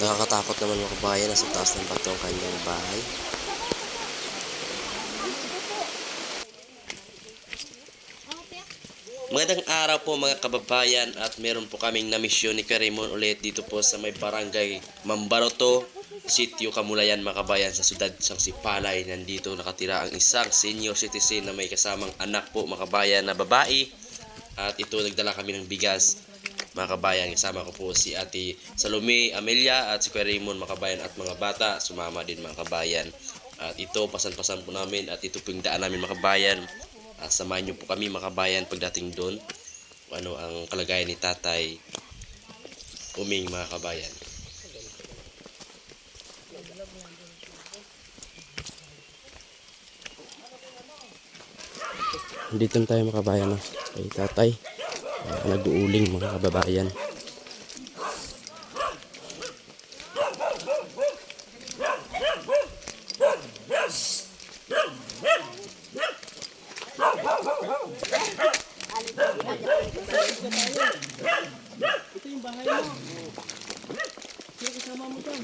Nakakatakot naman mga kabayan, nasa taas ng bato ang kanyang bahay. Magandang araw po mga kababayan at meron po kaming namisyon ni Karimon ulit dito po sa may barangay Mambaroto, Sitio Kamulayan mga kabayan sa sudad sang Sipalay. Nandito nakatira ang isang senior citizen na may kasamang anak po mga kabayan na babae at ito nagdala kami ng bigas mga kabayan. Kasama ko po si Ate Salome Amelia at si Kuya Raymond mga kabayan at mga bata. Sumama din mga kabayan. At ito, pasan-pasan po namin at ito po daan namin mga kabayan. Ah, samahan niyo po kami mga kabayan pagdating doon. Ano ang kalagayan ni Tatay Uming mga kabayan. Dito tayo mga kabayan no? Tatay. Nag-uuling mga kababayan. Ito yung bahay mo. Sino kasama mo dyan?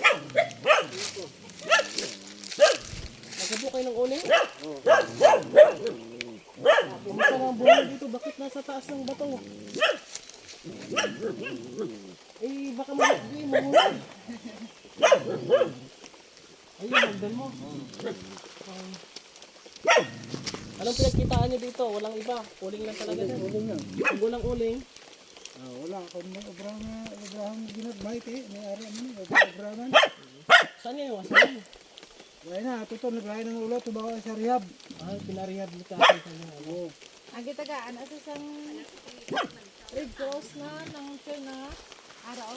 Nagabo kayo ng uling? Kumusta ang buhay dito? Bakit nasa taas ng bato? Eh, baka mahagdi, mahulog. Ayun, hagdan mo. Um, anong pinagkitaan nyo dito? Walang iba. Uling lang talaga. Uling lang. Walang uling. Ah, wala ako may obrang obrang ginat maite may ari ano obrang Saan nga yung asahan? Wala na ato to naglay ng ulo to bawa sa rehab. Ah, pinarehabilitation ka niya. Ano? Ang gitagaan at isang Red Cross na ng na araw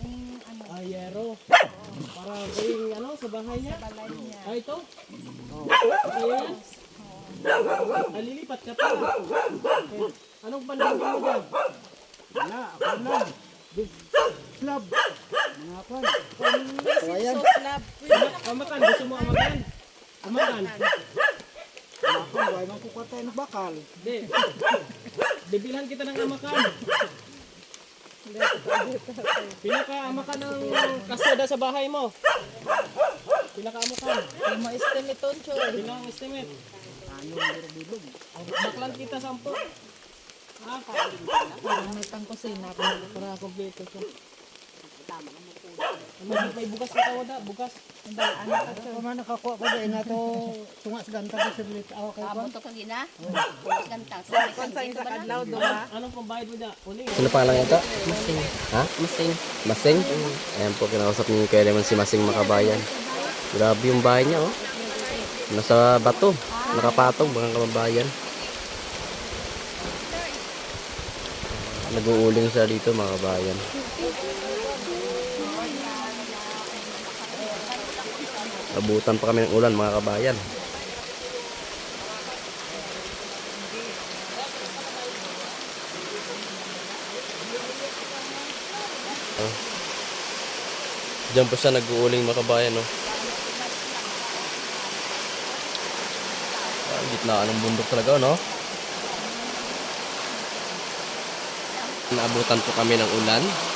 yung ano Ah, yero. Para yung ano, sa bahay niya. balay niya. Ah, ito? Oo. Ayan. Ah, lilipat ka pa. Okay. Anong pandang mo dyan? Wala ako lang. Club. Mga kwan. Kawayan. Amakan, gusto mo amakan? Amakan. Kwan wala man ko katay ng bakal. Hindi. Bibilhan kita ng amakan. Pinaka-amakan ng kasada sa bahay mo. Pinaka-amakan. Ay mo estimate on choy. Bilang estimate. Ano yung bilog. Baklan kita sampo. Ah, Parang may pang kusina. para kompleto siya. May, may bukas ka wada, bukas. Ang dalaan na Ako man nakakuha ko dahil na to tunga sa ganta ko sa ako kay. Amo to. Sa Kung saan sa kadlaw duha. Anong pambayad mo dyan? Uling. Ano pangalan ito? Masing. Ha? Masing. Masing? Ayan po, kinakausap ni Kuya Lemon si Masing Makabayan. Grabe yung bahay niya, oh. Nasa bato. Nakapatong, mga kababayan. Nag-uuling siya dito, mga kabayan. Abutan pa kami ng ulan, mga kabayan. Diyan po siya nag-uuling mga kabayan, no? Ah, gitnaan ng bundok talaga, no? Naabutan po kami ng ulan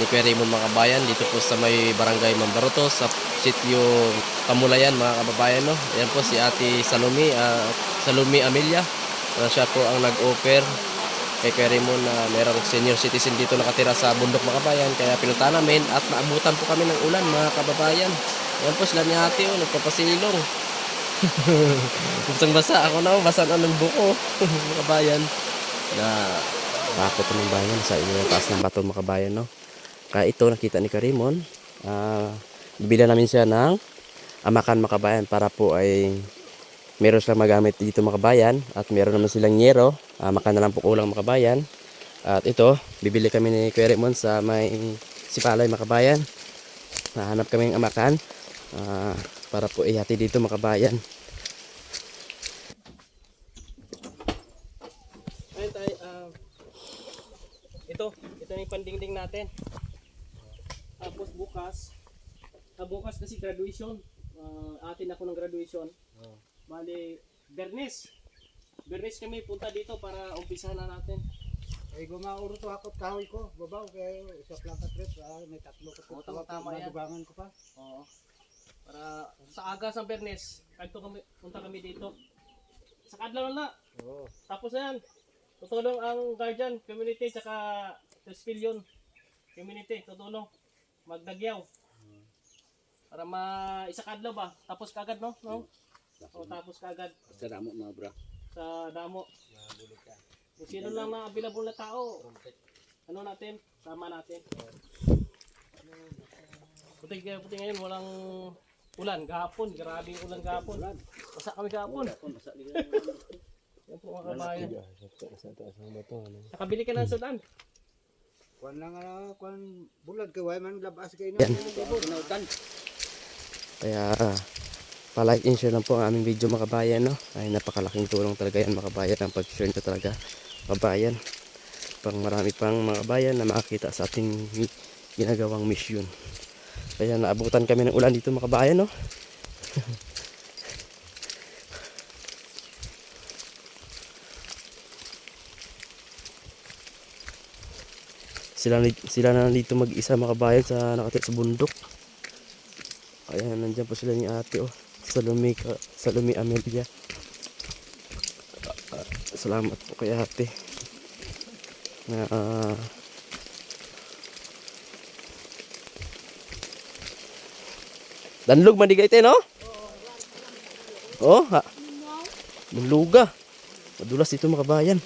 ni Raymond mga kabayan dito po sa may barangay Mambaroto sa sitio Kamulayan mga kababayan no. Ayan po si Ate Salome ah, Salome Amelia. Ah, siya po ang nag-offer kay Raymond na merong senior citizen dito nakatira sa bundok mga kabayan kaya pinunta namin at naabutan po kami ng ulan mga kababayan. Ayan po sila ni Ate oh, nagpapasilong. Gustong basa ako na oh, basa na ng buko mga kabayan na bakot ng bayan sa inyo taas ng bato mga kabayan no. Kaya ito nakita ni Karimon, ah bibila namin siya ng amakan mga kabayan para po ay meron silang magamit dito mga kabayan at meron naman silang nyero, amakan na lang po kulang mga kabayan. At ito, bibili kami ni Kuya Raymond sa may Sipalay mga kabayan. Nahanap kami ng amakan ah, para po ihati dito mga kabayan. Ayun tayo, ah, ito, ito na yung pandingding natin. Bukas, ah, bukas kasi graduation. Ah, atin ako ng graduation. Bali, Bernes. Bernes kami punta dito para umpisahan na natin. Ay gumauro to akot kahoy ko, babaw kay sa plaka trip, ah, may tatlo ko Oo, tama-tama yan. madugangan ko pa. Oo. Para sa aga sa Bernes, kanto kami, punta kami dito. Sa kadlaw na. Oo. Tapos na yan. Tutulong ang guardian, community, tsaka Tespilion community. Tutulong. Magdagyaw. Para ma isa kadlaw ba? Tapos kagad no? No? O tapos kagad Sa damo mga bra. sa damo. Kung sino lang na available na tao, ano natin, sama natin. Puti, puti ngayon, walang ulan. Gahapon, grabing ulan gahapon. Basa kami gahapon. Yan po mga kabayan. Nakabili ka ng sudan. Kuan lang ah, kuan bulag kay way man labas kay Yan. na. Kaya palike and share lang po ang aming video mga kabayan no. Ay napakalaking tulong talaga yan mga kabayan ang pag-share nyo talaga kabayan. Pang marami pang mga kabayan na makakita sa ating ginagawang mission. Kaya naabutan kami ng ulan dito mga kabayan no. sila sila na dito mag-isa mga kabayan sa nakatira sa bundok. Ayan, nandiyan po sila ni ate, oh. Salome, Salome Amelia. Ah, salamat po kay ate. Na, ah, Danlog man di kayo, no? Oh, ha. Danluga. Madulas dito mga kabayan.